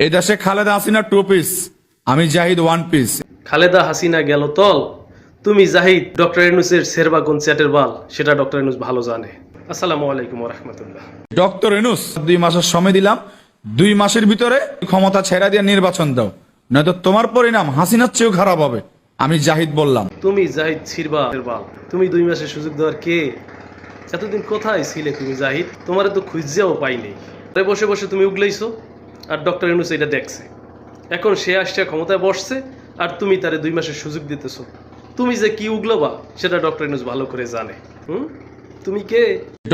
এই দেশে Khaleda Hasina two piece আমি জাহিদ ওয়ান পিস খালেদা হাসিনা গেল তল। তুমি জাহিদ ডক্টর ইনুসের সেরবা কোন চ্যাটের বাল সেটা ডক্টর ইনুস ভালো জানে। আসসালামু আলাইকুম রহমতুল্লাহ। ডক্টর এনুস দুই মাসের সময় দিলাম দুই মাসের ভিতরে ক্ষমতা ছেড়া দিয়ে নির্বাচন দাও। নয়তো তোমার পরিণাম হাসিনার চেয়েও খারাপ হবে আমি জাহিদ বললাম। তুমি জাহিদ ছিরবা বাল। তুমি দুই মাসের সুযোগ দেওয়ার কে? এতদিন কোথায় ছিলে তুমি জাহিদ? তোমার তো খুঁজেও পাইনি। তাই বসে বসে তুমি উগলাইছো। আর ডক্টর ইনুস এটা দেখছে। এখন সে আসছে ক্ষমতায় বসছে আর তুমি তারে দুই মাসের সুযোগ দিতেছো। তুমি যে কি উগলবা সেটা ডক্টর ইনুস ভালো করে জানে। হুম? তুমি কে?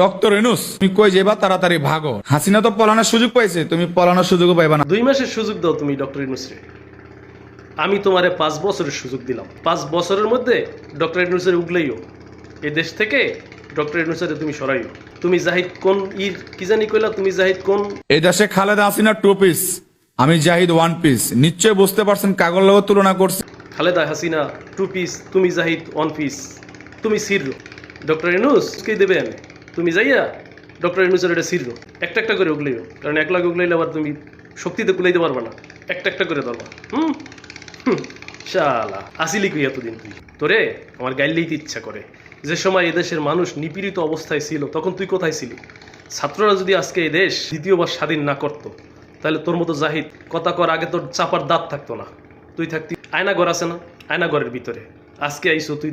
ডক্টর এনুস তুমি কই যাবা তাড়াতাড়ি ভাগো। হাসিনা তো পলানোর সুযোগ পাইছে তুমি পলানোর সুযোগও পাইবা না। দুই মাসের সুযোগ দাও তুমি ডক্টর ইনুসরে আমি তোমারে পাঁচ বছরের সুযোগ দিলাম। পাঁচ বছরের মধ্যে ডক্টর ইনুসের উগলাইও। এই দেশ থেকে ডক্টর তুমি সরাইও। তুমি জাহিদ কোন ইর কি জানি কইলা? তুমি জাহিদ কোন এই দেশে খালেদা হাসিনা টু পিস আমি জাহিদ ওয়ান পিস নিশ্চয় বুঝতে পারছেন কাগজ লোক তুলনা করছে। খালেদা হাসিনা টু পিস তুমি জাহিদ ওয়ান পিস তুমি সির ডক্টর দেবে আমি তুমি যাইয়া ডক্টর এটা সির একটা একটা করে উগলাইও। কারণ এক লাখ উগলাইলে আবার তুমি শক্তিতে কুলাইতে পারবে না। একটা একটা করে ধরবা। হুম? হুম, শালা আসিলি কই এতদিন তুই? তোরে আমার গাইলেই ইচ্ছা করে। যে সময় এদেশের মানুষ নিপীড়িত অবস্থায় ছিল তখন তুই কোথায় ছিলি? ছাত্ররা যদি আজকে এই দেশ দ্বিতীয়বার স্বাধীন না করতো তাহলে তোর মতো জাহিদ কথা কর আগে তোর চাপার দাঁত থাকতো না। তুই থাকতি আয়নাঘর আছে না? আয়নাঘরের ভিতরে। আজকে আইসো তুই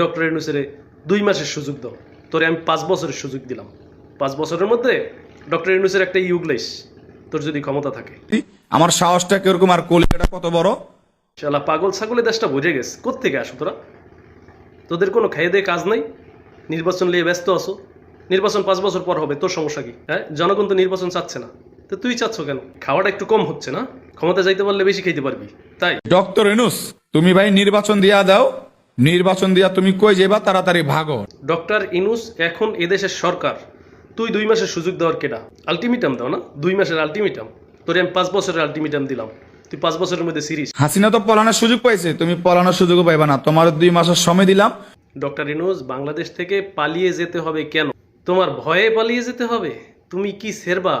ডক্টর ইনুসেরে দুই মাসের সুযোগ দাও। তোরে আমি পাঁচ বছরের সুযোগ দিলাম। পাঁচ বছরের মধ্যে ডক্টর ইনুসের একটা ইউগলাইস তোর যদি ক্ষমতা থাকে। আমার সাহসটা কীরকম আর কলিকাটা কত বড়? শালা পাগল ছাগলের দেশটা বুঝে গেছে। কোত্থেকে আসো তোরা? তোদের কোনো খেয়ে দিয়ে কাজ নাই? নির্বাচন নিয়ে ব্যস্ত আছো। নির্বাচন পাঁচ বছর পর হবে তোর সমস্যা কি? হ্যাঁ? জনগণ তো নির্বাচন চাচ্ছে না। তো তুই চাচ্ছ কেন? খাওয়াটা একটু কম হচ্ছে না? ক্ষমতা যাইতে পারলে বেশি খাইতে পারবি। তাই? ডক্টর এনুস তুমি ভাই নির্বাচন দিয়া দাও। নির্বাচন দিয়া তুমি কই যাবা তাড়াতাড়ি ভাগো। ডক্টর ইনুস এখন এদেশের সরকার। তুই দুই মাসের সুযোগ দেওয়ার কেটা আলটিমেটাম দাও না? দুই মাসের আলটিমেটাম তোরে আমি পাঁচ বছরের আলটিমেটাম দিলাম। তুই পাঁচ বছরের মধ্যে সিরিজ। হাসিনা তো পলানোর সুযোগ পাইছে তুমি পলানোর সুযোগও পাইবা না। তোমার দুই মাসের সময় দিলাম। ডক্টর বাংলাদেশ থেকে পালিয়ে যেতে হবে কেন? তোমার ভয়ে পালিয়ে যেতে হবে? তুমি কি সেরবা?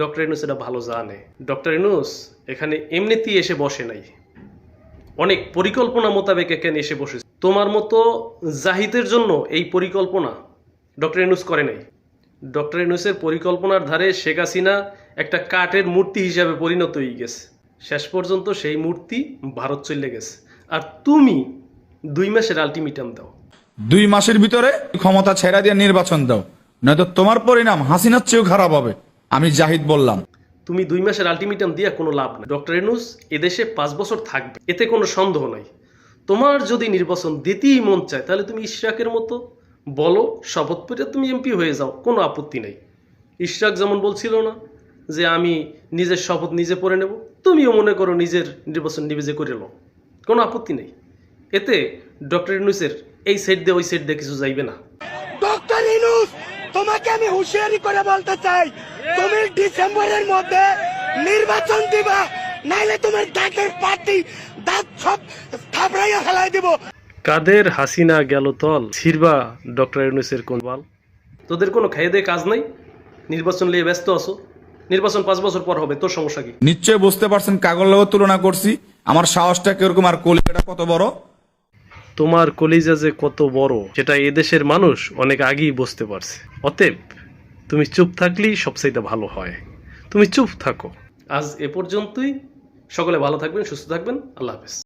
ডক্টর ইনুস এটা ভালো জানে। ডক্টর ইনুস এখানে এমনিতেই এসে বসে নাই। অনেক পরিকল্পনা মোতাবেক এখানে এসে বসেছে। তোমার মতো জাহিদের জন্য এই পরিকল্পনা ডক্টর ইনুস করে নাই। ডক্টর ইনুসের পরিকল্পনার ধারে শেখ হাসিনা একটা কাঠের মূর্তি হিসাবে পরিণত হয়ে গেছে। শেষ পর্যন্ত সেই মূর্তি ভারত চলে গেছে। আর তুমি দুই মাসের আলটিমেটাম দাও। দুই মাসের ভিতরে ক্ষমতা ছেড়া দিয়ে নির্বাচন দাও। নয়তো তোমার পরিণাম হাসিনার চেয়েও খারাপ হবে আমি জাহিদ বললাম। তুমি দুই মাসের আলটিমেটাম দিয়ে কোনো লাভ নাই। ডক্টর এনুস এদেশে পাঁচ বছর থাকবে। এতে কোনো সন্দেহ নাই। তোমার যদি নির্বাচন দিতেই মন চায় তাহলে তুমি ইশরাকের মতো বলো শপথ পেতে তুমি এমপি হয়ে যাও কোনো আপত্তি নেই। ইশরাক যেমন বলছিল না যে আমি নিজের শপথ নিজে পড়ে নেব তুমিও মনে করো নিজের নির্বাচন নিজে করে নাও। কোনো আপত্তি নেই। এতে ডক্টর ইনুসের এই সাইড দিয়ে ওই সাইড দিয়ে কিছু যাইবে না। ডক্টর ইনুস তোমাকে আমি হুঁশিয়ারি করে বলতে চাই তুমি ডিসেম্বরের মধ্যে নির্বাচন দিবা নাইলে তোমার দাঁতের পার্টি দাঁত সব থাপড়াইয়া ফেলাই দিব। কাদের হাসিনা গেল তল ছিরবা ডক্টর ইউনুসের কোন বল? তোদের কোনো খাইয়ে দিয়ে কাজ নাই? নির্বাচন নিয়ে ব্যস্ত আছো? নির্বাচন পাঁচ বছর পর হবে তোর সমস্যা কি? নিশ্চয় বুঝতে পারছেন কাগজ লোক তুলনা করছি। আমার সাহসটা কীরকম আর কলিকাটা কত বড়? তোমার কলিজা যে কত বড় সেটা এদেশের মানুষ অনেক আগেই বুঝতে পারছে। অতএব তুমি চুপ থাকলেই সবচাইতে ভালো হয়। তুমি চুপ থাকো। আজ এ পর্যন্তই। সকলে ভালো থাকবেন সুস্থ থাকবেন। আল্লাহ হাফেজ।